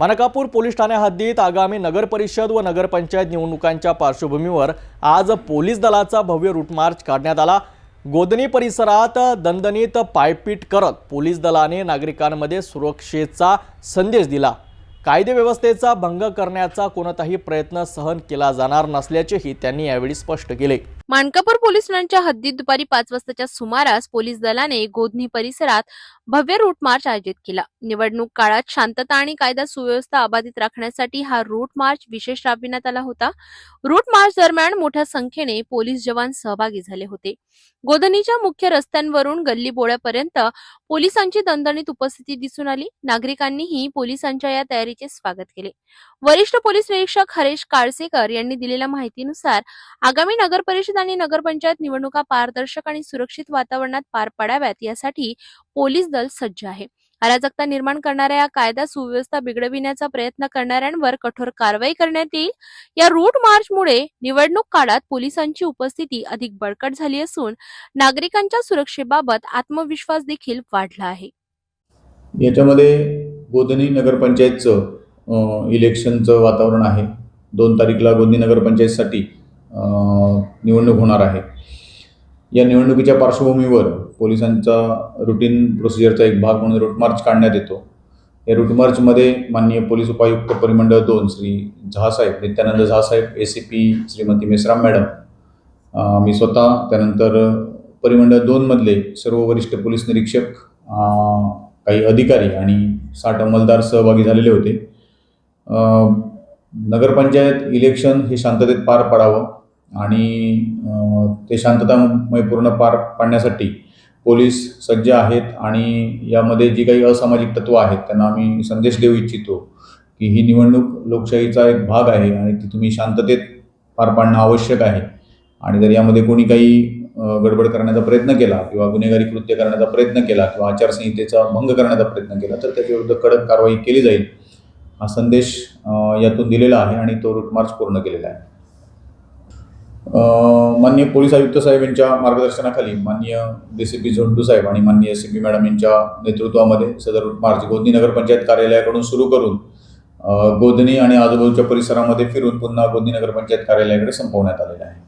Mankapur police ठाण्या हद्दीत आगामी नगरपरिषद व नगरपंचायत निवडणुकांच्या पार्श्वभूमीवर आज पोलीस दलाचा भव्य रूटमार्च काढण्यात आला. गोदनी परिसरात दणदणीत पायपीट करत पोलीस दलाने नागरिकांमध्ये सुरक्षेचा संदेश दिला. कायदे व्यवस्थेचा भंग करण्याचा कोणताही प्रयत्न सहन केला जाणार नसल्याचेही त्यांनी यावेळी स्पष्ट केले. मानकापूर पोलीस ठाण्याच्या हद्दीत दुपारी पाच वाजताच्या सुमारास पोलीस दलाने गोधनी परिसरात भव्य रूट मार्च आयोजित केला. निवडणूक काळात शांतता आणि कायदा सुव्यवस्था अबाधित राखण्यासाठी हा रूट मार्च विशेष राबविण्यात आला होता. रूट मार्च दरम्यान मोठ्या संख्येने पोलीस जवान सहभागी झाले होते. गोधनीच्या मुख्य रस्त्यांवरून गल्ली बोळ्यापर्यंत पोलिसांची दणदणीत उपस्थिती दिसून आली. नागरिकांनीही पोलिसांच्या या तयारीचे स्वागत केले. वरिष्ठ पोलीस निरीक्षक हरेश काळसेकर यांनी दिलेल्या माहितीनुसार आगामी नगर परिषद आणि नगरपंचायत निवडणुका पारदर्शक आणि सुरक्षित वातावरणात पार पडाव्यात यासाठी पोलीस दल सज्ज आहे. अराजकता निर्माण करणाऱ्या या कायदा सुव्यवस्था बिघडविण्याचा प्रयत्न करणाऱ्यांवर कठोर कारवाई करण्यात येईल. या रूट मार्चमुळे निवडणूक काळात पोलिसांची उपस्थिती अधिक बळकट झाली असून नागरिकांच्या सुरक्षेबाबत आत्मविश्वास देखील वाढला आहे. याच्यामध्ये गोधनी नगरपंचायतचं इलेक्शनचं वातावरण आहे. दोन तारीखला गोधनी नगरपंचायतसाठी निवडणूक होणार आहे. या निवडणुकीच्या पार्श्वभूमीवर पोलिसांचा रुटीन प्रोसिजरचा एक भाग म्हणून रूट मार्च काढण्यात येतो. या रूट मार्चमध्ये माननीय पोलीस उपायुक्त परिमंडळ दोन Shri Jhasaheb Nityanand Jhasaheb A C P Shrimati Meshram madam मी स्वतः त्यानंतर परिमंडळ दोनमधले सर्व वरिष्ठ पोलीस निरीक्षक काही अधिकारी आणि साठ अंमलदार सहभागी झालेले होते. नगरपंचायत इलेक्शन हे शांततेत पार पडावं आणि ते शांततामय पूर्ण पार पाडण्यासाठी पोलीस सज्ज आहेत आणि यामध्ये जी काही असामाजिक तत्व आहेत त्यांना आम्ही संदेश देऊ इच्छितो की ही निवडणूक लोकशाहीचा एक भाग आहे आणि ती तुम्ही शांततेत पार पाडणं आवश्यक आहे. आणि जर यामध्ये कोणी काही गडबड करण्याचा प्रयत्न केला किंवा गुन्हेगारी कृत्य करण्याचा प्रयत्न केला किंवा आचारसंहितेचा भंग करण्याचा प्रयत्न केला तर त्याच्याविरुद्ध कडक कारवाई केली जाईल. हा संदेश यातून दिलेला आहे आणि तो रूट मार्च पूर्ण केलेला आहे. मान्य माननीय पोलीस आयुक्त साहेब यांच्या मार्गदर्शनाखाली मान्य डी सी पी झोंटू साहेब आणि मान्य एस पी मॅडम यांच्या नेतृत्वामध्ये सदर रूट मार्च गोधनी नगरपंचायत कार्यालयाकडून सुरू करून गोधनी आणि आजूबाजूच्या परिसरामध्ये फिरून पुन्हा गोधनी नगरपंचायत कार्यालयाकडे संपवण्यात आलेला आहे.